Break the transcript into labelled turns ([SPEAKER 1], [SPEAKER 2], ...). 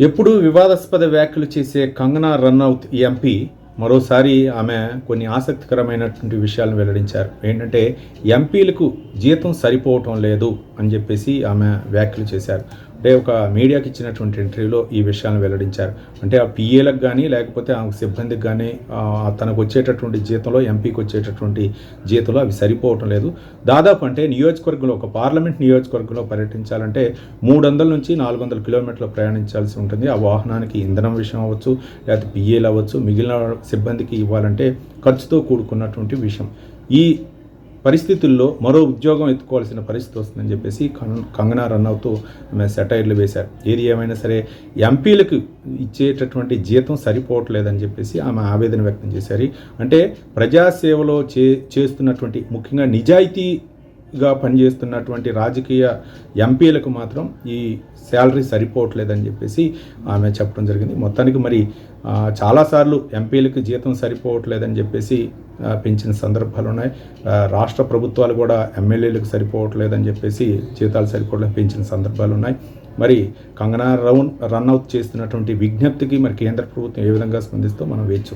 [SPEAKER 1] ఎప్పుడూ వివాదాస్పద వ్యాఖ్యలు చేసే కంగనా రన్అవుత్ ఎంపీ. మరోసారి ఆమె కొన్ని ఆసక్తికరమైనటువంటి విషయాలను వెల్లడించారు. ఏంటంటే ఎంపీలకు జీతం సరిపోవటం లేదు అని చెప్పేసి ఆమె వ్యాఖ్యలు చేశారు. అంటే ఒక మీడియాకి ఇచ్చినటువంటి ఇంటర్వ్యూలో ఈ విషయాలను వెల్లడించారు. అంటే ఆ పిఏలకు కానీ లేకపోతే ఆ సిబ్బందికి కానీ తనకు వచ్చేటటువంటి జీతంలో ఎంపీకి వచ్చేటటువంటి జీతంలో అవి సరిపోవటం లేదు. దాదాపు అంటే నియోజకవర్గంలో ఒక పార్లమెంట్ నియోజకవర్గంలో పర్యటించాలంటే మూడు వందల నుంచి నాలుగు వందల కిలోమీటర్లు ప్రయాణించాల్సి ఉంటుంది. ఆ వాహనానికి ఇంధనం విషయం అవ్వచ్చు లేకపోతే పిఏలు అవ్వచ్చు మిగిలిన సిబ్బందికి ఇవ్వాలంటే ఖర్చుతో కూడుకున్నటువంటి విషయం. ఈ పరిస్థితుల్లో మరో ఉద్యోగం ఎత్తుకోవాల్సిన పరిస్థితి వస్తుందని చెప్పేసి కం- కంగనా రన్అవుతూ ఆమె సెటైర్లు వేశారు. ఏది ఏమైనా సరే ఎంపీలకు ఇచ్చేటటువంటి జీతం సరిపోవట్లేదని చెప్పేసి ఆమె ఆవేదన వ్యక్తం చేశారు. అంటే ప్రజాసేవలో చే చేస్తున్నటువంటి ముఖ్యంగా నిజాయితీ గా పనిచేస్తున్నటువంటి రాజకీయ ఎంపీలకు మాత్రం ఈ శాలరీ సరిపోవట్లేదని చెప్పేసి ఆమె చెప్పడం జరిగింది. మొత్తానికి మరి చాలాసార్లు ఎంపీలకు జీతం సరిపోవట్లేదని చెప్పేసి పెంచిన సందర్భాలు ఉన్నాయి. రాష్ట్ర ప్రభుత్వాలు కూడా ఎమ్మెల్యేలకు సరిపోవట్లేదని చెప్పేసి జీతాలు సరిపోవట్లేదు పెంచిన సందర్భాలు ఉన్నాయి. మరి కంగనా రౌన్ రన్అట్ చేస్తున్నటువంటి విజ్ఞప్తికి మరి కేంద్ర ప్రభుత్వం ఏ విధంగా స్పందిస్తూ మనం వేచి